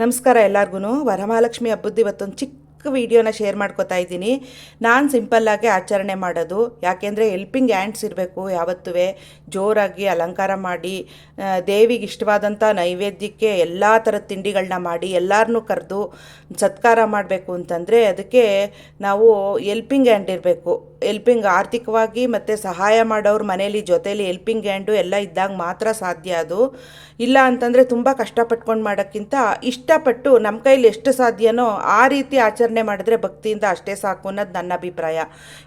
ನಮಸ್ಕಾರ ಎಲ್ಲರಿಗೂ ವರಮಹಾಲಕ್ಷ್ಮಿ ಹಬ್ಬದ ಇವತ್ತೊಂದು ಚಿಕ್ಕ ವಿಡಿಯೋನ ಶೇರ್ ಮಾಡ್ಕೋತಾ ಇದ್ದೀನಿ. ನಾನು ಸಿಂಪಲ್ಲಾಗಿ ಆಚರಣೆ ಮಾಡೋದು. ಯಾಕೆಂದರೆ ಹೆಲ್ಪಿಂಗ್ ಹ್ಯಾಂಡ್ಸ್ ಇರಬೇಕು ಯಾವತ್ತೂ ಜೋರಾಗಿ ಅಲಂಕಾರ ಮಾಡಿ ದೇವಿಗೆ ಇಷ್ಟವಾದಂಥ ನೈವೇದ್ಯಕ್ಕೆ ಎಲ್ಲ ಥರದ ತಿಂಡಿಗಳನ್ನ ಮಾಡಿ ಎಲ್ಲರನ್ನೂ ಕರೆದು ಸತ್ಕಾರ ಮಾಡಬೇಕು ಅಂತಂದರೆ, ಅದಕ್ಕೆ ನಾವು ಹೆಲ್ಪಿಂಗ್ ಹ್ಯಾಂಡ್ ಇರಬೇಕು. ಹೆಲ್ಪಿಂಗ್ ಆರ್ಥಿಕವಾಗಿ ಮತ್ತು ಸಹಾಯ ಮಾಡೋರು ಮನೇಲಿ ಜೊತೇಲಿ ಎಲ್ಪಿಂಗ್ ಹ್ಯಾಂಡು ಎಲ್ಲ ಇದ್ದಾಗ ಮಾತ್ರ ಸಾಧ್ಯ ಅದು. ಇಲ್ಲ ಅಂತಂದರೆ ತುಂಬ ಕಷ್ಟಪಟ್ಕೊಂಡು ಮಾಡೋಕ್ಕಿಂತ ಇಷ್ಟಪಟ್ಟು ನಮ್ಮ ಕೈಲಿ ಎಷ್ಟು ಸಾಧ್ಯನೋ ಆ ರೀತಿ ಆಚರಣೆ ಮಾಡಿದ್ರೆ ಭಕ್ತಿಯಿಂದ ಅಷ್ಟೇ ಸಾಕು ಅನ್ನೋದು ನನ್ನ ಅಭಿಪ್ರಾಯ.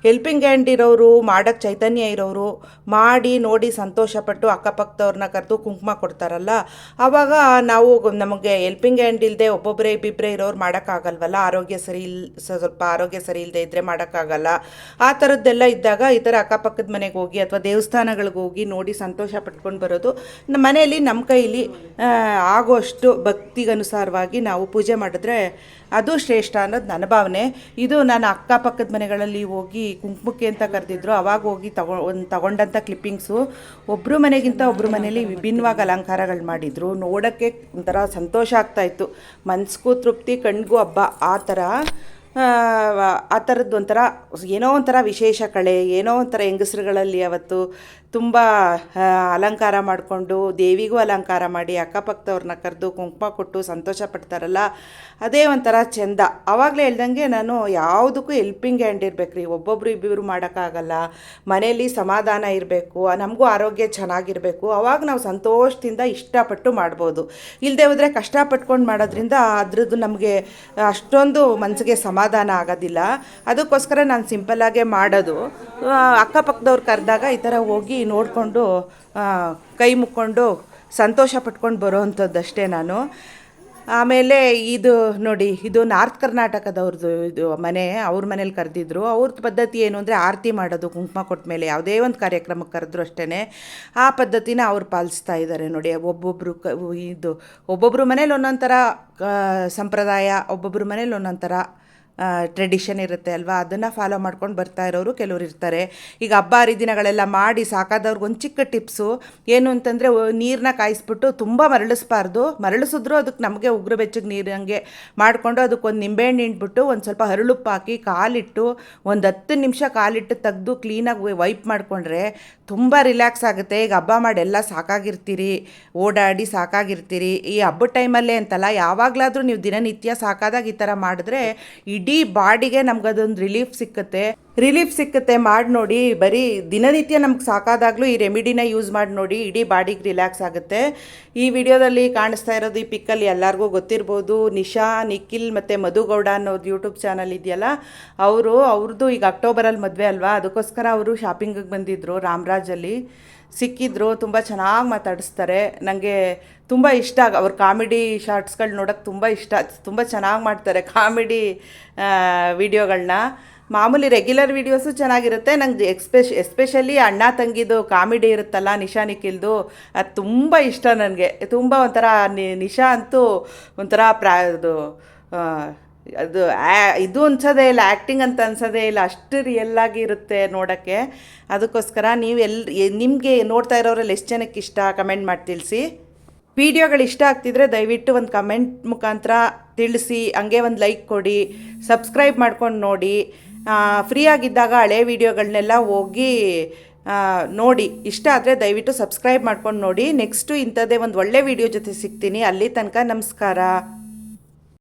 ಹೆಲ್ಪಿಂಗ್ ಹ್ಯಾಂಡ್ ಇರೋರು ಮಾಡೋಕ್ಕೆ ಚೈತನ್ಯ ಇರೋರು, ಮಾಡಿ, ನೋಡಿ ಸಂತೋಷಪಟ್ಟು ಅಕ್ಕಪಕ್ಕದವ್ರನ್ನ ಕರೆದು ಕುಂಕುಮ ಕೊಡ್ತಾರಲ್ಲ ಆವಾಗ ನಾವು ನಮಗೆ ಹೆಲ್ಪಿಂಗ್ ಹ್ಯಾಂಡ್ ಇಲ್ಲದೆ ಒಬ್ಬೊಬ್ಬರೇ ಇಬ್ಬಿಬ್ಬರೇ ಇರೋರು ಮಾಡೋಕ್ಕಾಗಲ್ವಲ್ಲ, ಆರೋಗ್ಯ ಸರಿ ಇಲ್, ಸ್ವಲ್ಪ ಆರೋಗ್ಯ ಸರಿ ಇಲ್ಲದೆ ಇದ್ದರೆ ಮಾಡೋಕ್ಕಾಗಲ್ಲ. ಆ ಥರದ್ದೆಲ್ಲ ಇದ್ದಾಗ ಈ ಥರ ಅಕ್ಕಪಕ್ಕದ ಮನೆಗೆ ಹೋಗಿ ಅಥವಾ ದೇವಸ್ಥಾನಗಳಿಗೆ ಹೋಗಿ ನೋಡಿ ಸಂತೋಷ ಪಟ್ಕೊಂಡು ಬರೋದು. ನಮ್ಮ ಮನೆಯಲ್ಲಿ ನಮ್ಮ ಕೈಲಿ ಆಗೋಷ್ಟು ಭಕ್ತಿಗನುಸಾರವಾಗಿ ನಾವು ಪೂಜೆ ಮಾಡಿದ್ರೆ ಅದು ಶ್ರೇಷ್ಠ ಅನ್ನೋದು ನನ್ನ ಭಾವನೆ. ಇದು ನಾನು ಅಕ್ಕಪಕ್ಕದ ಮನೆಗಳಲ್ಲಿ ಹೋಗಿ ಕುಂಕುಮಕ್ಕೆ ಅಂತ ಕರೆದಿದ್ರು, ಅವಾಗ ಹೋಗಿ ತಗೊ, ಒಂದು ತಗೊಂಡಂಥ ಕ್ಲಿಪ್ಪಿಂಗ್ಸು ಒಬ್ಬರು ಮನೆಗಿಂತ ಒಬ್ಬರು ಮನೆಯಲ್ಲಿ ವಿಭಿನ್ನವಾಗಿ ಅಲಂಕಾರಗಳು ಮಾಡಿದರು. ನೋಡೋಕ್ಕೆ ಒಂಥರ ಸಂತೋಷ ಆಗ್ತಾಯಿತ್ತು ಮನಸ್ಗೂ ತೃಪ್ತಿ, ಕಣ್ಗೂ ಹಬ್ಬ, ಆ ಥರ. ಆ, ಥರದ್ದು ಒಂಥರ ಏನೋ ಒಂಥರ ವಿಶೇಷ ಕಳೆ ಏನೋ ಒಂಥರ ಹೆಂಗಸ್ರುಗಳಲ್ಲಿ ಅವತ್ತು ತುಂಬ ಅಲಂಕಾರ ಮಾಡಿಕೊಂಡು ದೇವಿಗೂ ಅಲಂಕಾರ ಮಾಡಿ ಅಕ್ಕಪಕ್ಕದವ್ರನ್ನ ಕರೆದು ಕುಂಕುಮ ಕೊಟ್ಟು ಸಂತೋಷ ಪಡ್ತಾರಲ್ಲ ಅದೇ ಒಂಥರ ಚೆಂದ. ಆವಾಗಲೇ ಹೇಳ್ದಂಗೆ ನಾನು ಯಾವುದಕ್ಕೂ ಹೆಲ್ಪಿಂಗ್ ಹ್ಯಾಂಡ್ ಇರಬೇಕು ರೀ ಒಬ್ಬೊಬ್ರು ಇಬ್ಬಿಬ್ರು ಮಾಡೋಕ್ಕಾಗಲ್ಲ. ಮನೆಯಲ್ಲಿ ಸಮಾಧಾನ ಇರಬೇಕು ನಮಗೂ ಆರೋಗ್ಯ ಚೆನ್ನಾಗಿರಬೇಕು. ಆವಾಗ ನಾವು ಸಂತೋಷದಿಂದ ಇಷ್ಟಪಟ್ಟು ಮಾಡ್ಬೋದು. ಇಲ್ಲದೆ ಹೋದರೆ ಕಷ್ಟಪಟ್ಕೊಂಡು ಮಾಡೋದ್ರಿಂದ ಅದ್ರದ್ದು ನಮಗೆ ಅಷ್ಟೊಂದು ಮನಸ್ಸಿಗೆ ಸಮಾಧಾನ ಆಗೋದಿಲ್ಲ. ಅದಕ್ಕೋಸ್ಕರ ನಾನು ಸಿಂಪಲ್ಲಾಗೇ ಮಾಡೋದು. ಅಕ್ಕಪಕ್ಕದವ್ರು ಕರೆದಾಗ ಈ ಥರ ಹೋಗಿ ನೋಡಿಕೊಂಡು ಕೈ ಮುಕ್ಕೊಂಡು ಸಂತೋಷ ಪಟ್ಕೊಂಡು ಬರೋ ಅಂಥದ್ದಷ್ಟೇ ನಾನು. ಆಮೇಲೆ ಇದು ನೋಡಿ, ಇದು ನಾರ್ತ್ ಕರ್ನಾಟಕದವ್ರದ್ದು ಇದು ಮನೆ, ಅವ್ರ ಮನೇಲಿ ಕರೆದಿದ್ರು. ಅವ್ರದ್ದು ಪದ್ಧತಿ ಏನು ಅಂದರೆ ಆರತಿ ಮಾಡೋದು, ಕುಂಕುಮ ಕೊಟ್ಟ ಮೇಲೆ ಯಾವುದೇ ಒಂದು ಕಾರ್ಯಕ್ರಮಕ್ಕೆ ಕರೆದ್ರು ಅಷ್ಟೇ ಆ ಪದ್ಧತಿನ ಅವ್ರು ಪಾಲಿಸ್ತಾ ಇದ್ದಾರೆ ನೋಡಿ. ಒಬ್ಬೊಬ್ಬರು ಕ, ಇದು ಒಬ್ಬೊಬ್ಬರು ಮನೇಲಿ ಒಂದೊಂದು ಸಂಪ್ರದಾಯ ಒಬ್ಬೊಬ್ಬರು ಮನೇಲಿ ಒಂದೊಂದು ಟ್ರೆಡಿಷನ್ ಇರುತ್ತೆ ಅಲ್ವಾ? ಅದನ್ನು ಫಾಲೋ ಮಾಡ್ಕೊಂಡು ಬರ್ತಾ ಇರೋರು ಕೆಲವರು ಇರ್ತಾರೆ. ಈಗ ಹಬ್ಬ ಹರಿದಿನಗಳೆಲ್ಲ ಮಾಡಿ ಸಾಕಾದವ್ರಿಗೆ ಒಂದು ಚಿಕ್ಕ ಟಿಪ್ಸು. ಏನು ಅಂತಂದರೆ ನೀರನ್ನ ಕಾಯಿಸ್ಬಿಟ್ಟು ತುಂಬ ಮರಳಿಸ್ಬಾರ್ದು. ಮರಳಿಸಿದ್ರು ಅದಕ್ಕೆ ನಮಗೆ ಉಗ್ರ ಬೆಚ್ಚಗೆ ನೀರು ಹಂಗೆ ಮಾಡಿಕೊಂಡು ಅದಕ್ಕೊಂದು ನಿಂಬೆಹಣ್ಣು ಹಿಂಡ್ಬಿಟ್ಟು ಒಂದು ಸ್ವಲ್ಪ ಹರಳುಪ್ಪು ಹಾಕಿ ಕಾಲಿಟ್ಟು ಒಂದು ಹತ್ತು ನಿಮಿಷ ಕಾಲಿಟ್ಟು ತೆಗೆದು ಕ್ಲೀನಾಗಿ ವೈಪ್ ಮಾಡಿಕೊಂಡ್ರೆ ತುಂಬ ರಿಲ್ಯಾಕ್ಸ್ ಆಗುತ್ತೆ. ಈಗ ಹಬ್ಬ ಮಾಡಿ ಎಲ್ಲ ಸಾಕಾಗಿರ್ತೀರಿ. ಓಡಾಡಿ ಸಾಕಾಗಿರ್ತೀರಿ. ಈ ಹಬ್ಬದ ಟೈಮಲ್ಲೇ ಅಂತಲ್ಲ, ಯಾವಾಗಲಾದರೂ ನೀವು ದಿನನಿತ್ಯ ಸಾಕಾದಾಗ ಈ ಥರ ಮಾಡಿದ್ರೆ ಇಡೀ ಬಾಡಿಗೆ ನಮ್ಗೆ ಅದೊಂದು ರಿಲೀಫ್ ಸಿಕ್ಕುತ್ತೆ. ರಿಲೀಫ್ ಸಿಕ್ಕುತ್ತೆ ಮಾಡಿ ನೋಡಿ. ಬರೀ ದಿನನಿತ್ಯ ನಮ್ಗೆ ಸಾಕಾದಾಗಲೂ ಈ ರೆಮಿಡಿನ ಯೂಸ್ ಮಾಡಿ ನೋಡಿ. ಇಡೀ ಬಾಡಿಗೆ ರಿಲ್ಯಾಕ್ಸ್ ಆಗುತ್ತೆ. ಈ ವಿಡಿಯೋದಲ್ಲಿ ಕಾಣಿಸ್ತಾ ಇರೋದು ಈ ಪಿಕ್ಕಲ್ಲಿ ಎಲ್ಲರಿಗೂ ಗೊತ್ತಿರ್ಬೋದು. ನಿಶಾ, ನಿಖಿಲ್ ಮತ್ತು ಮಧುಗೌಡ ಅನ್ನೋದು ಯೂಟ್ಯೂಬ್ ಚಾನಲ್ ಇದೆಯಲ್ಲ, ಅವರು ಅವ್ರದ್ದು ಈಗ ಅಕ್ಟೋಬರಲ್ಲಿ ಮದುವೆ ಅಲ್ವಾ? ಅದಕ್ಕೋಸ್ಕರ ಅವರು ಶಾಪಿಂಗಿಗೆ ಬಂದಿದ್ದರು ರಾಮರಾಜಲ್ಲಿ ಸಿಕ್ಕಿದ್ರು, ತುಂಬ ಚೆನ್ನಾಗಿ ಮಾತಾಡಿಸ್ತಾರೆ. ನನಗೆ ತುಂಬ ಇಷ್ಟ ಅವ್ರ ಕಾಮಿಡಿ ಶಾರ್ಟ್ಸ್ಗಳು ನೋಡೋಕ್ಕೆ ತುಂಬ ಇಷ್ಟ ತುಂಬ ಚೆನ್ನಾಗಿ ಮಾಡ್ತಾರೆ ಕಾಮಿಡಿ ವಿಡಿಯೋಗಳನ್ನ ಮಾಮೂಲಿ ರೆಗ್ಯುಲರ್ ವೀಡಿಯೋಸು ಚೆನ್ನಾಗಿರುತ್ತೆ. ನಂಗೆ ಎಕ್ಸ್ಪೆಷ್ ಎಸ್ಪೆಷಲಿ ಅಣ್ಣ ತಂಗಿದು ಕಾಮಿಡಿ ಇರುತ್ತಲ್ಲ, ನಿಶಾ ನಿಖಿಲ್ದು, ಅದು ತುಂಬ ಇಷ್ಟ ನನಗೆ. ತುಂಬ ಒಂಥರ ನಿಶಾ ಅಂತೂ ಒಂಥರ ಪ್ರಾ, ಅದು ಅದು ಇದು ಅನ್ಸೋದೇ ಇಲ್ಲ ಆ್ಯಕ್ಟಿಂಗ್ ಅಂತ ಅನ್ಸೋದೇ ಇಲ್ಲ, ಅಷ್ಟು ರಿಯಲ್ ಆಗಿ ಇರುತ್ತೆ ನೋಡೋಕ್ಕೆ. ಅದಕ್ಕೋಸ್ಕರ ನೀವು ಎಲ್ಲಿ ನಿಮಗೆ ನೋಡ್ತಾ ಇರೋರಲ್ಲಿ ಎಷ್ಟು ಜನಕ್ಕೆ ಇಷ್ಟ? ಕಮೆಂಟ್ ಮಾಡಿ ತಿಳಿಸಿ. ವಿಡಿಯೋಗಳು ಇಷ್ಟ ಆಗ್ತಿದ್ರೆ ದಯವಿಟ್ಟು ಒಂದು ಕಮೆಂಟ್ ಮುಖಾಂತರ ತಿಳಿಸಿ, ಹಂಗೆ ಒಂದು ಲೈಕ್ ಕೊಡಿ ಸಬ್ಸ್ಕ್ರೈಬ್ ಮಾಡ್ಕೊಂಡು ನೋಡಿ. ಫ್ರೀ ಆಗಿದ್ದಾಗ ಹಳೆ ವಿಡಿಯೋಗಳನ್ನೆಲ್ಲ ಹೋಗಿ ನೋಡಿ. ಇಷ್ಟ ಆದರೆ ದಯವಿಟ್ಟು ಸಬ್ಸ್ಕ್ರೈಬ್ ಮಾಡ್ಕೊಂಡು ನೋಡಿ. ನೆಕ್ಸ್ಟು ಇಂಥದ್ದೇ ಒಂದು ಒಳ್ಳೆ ವಿಡಿಯೋ ಜೊತೆ ಸಿಗ್ತೀನಿ. ಅಲ್ಲಿ ತನಕ ನಮಸ್ಕಾರ.